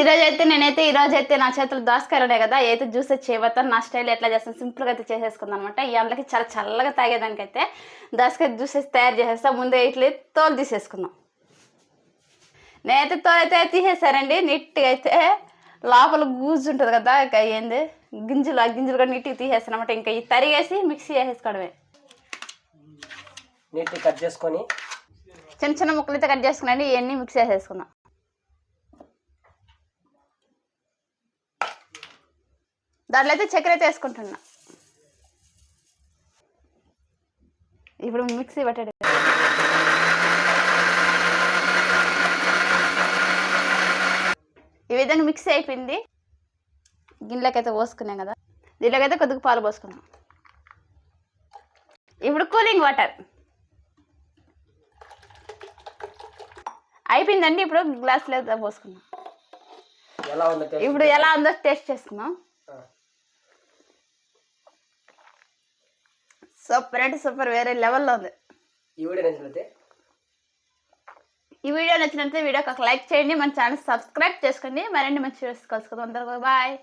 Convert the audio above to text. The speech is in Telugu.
ఈరోజు అయితే నేనైతే ఈ రోజు అయితే నా చేతులు దోసకాయలు ఉన్నాయి కదా. అయితే జ్యూస్ చేయబోతాను నా స్టైల్ ఎట్లా చేస్తాను సింపుల్గా అయితే చేసేసుకుందాం అనమాట ఈ అండ్లకి చాలా చల్లగా తాగేదానికైతే దోసకాయ జ్యూస్ తయారు చేసేస్తా. ముందే ఇట్లా తోలు తీసేసుకుందాం. నేనైతే తోలు అయితే తీసేసానండి. నీట్గా అయితే లోపల గూజు ఉంటుంది కదా ఇంకా ఏంది? గింజలు ఆ గింజలు కూడా నీట్గా తీసేస్తాను అనమాట ఇంకా ఈ తరిగేసి మిక్సీ వేసేసుకోవడమే నీట్గా కట్ చేసుకొని చిన్న చిన్న ముక్కలు అయితే కట్ చేసుకున్నాండి. ఇవన్నీ మిక్స్ చేసేసుకుందాం. దాంట్లో అయితే చక్కెర అయితే వేసుకుంటున్నా. ఇప్పుడు మిక్సీ పట్టాడు. ఈ విధంగా మిక్సీ అయిపోయింది. గిన్నెలకైతే పోసుకున్నాం కదా. దీంట్లోకైతే కొద్దిగా పాలు పోసుకున్నాం ఇప్పుడు కూలింగ్ వాటర్. అయిపోయిందండి ఇప్పుడు గ్లాస్లో taste? ఇప్పుడు ఎలా ఉందో టేస్ట్ చేసుకుందాం సూపర్ అంటే సూపర్ వేరే లెవెల్లో ఉంది. ఈ వీడియో నచ్చినట్లయితే ఈ వీడియో నచ్చినట్లయితే వీడియోకి ఒక లైక్ చేయండి మన ఛానల్ సబ్స్క్రైబ్ చేసుకోండి. మరిన్ని మంచి వీడియోస్ కలుసుకుందాం. అందరికీ బాయ్.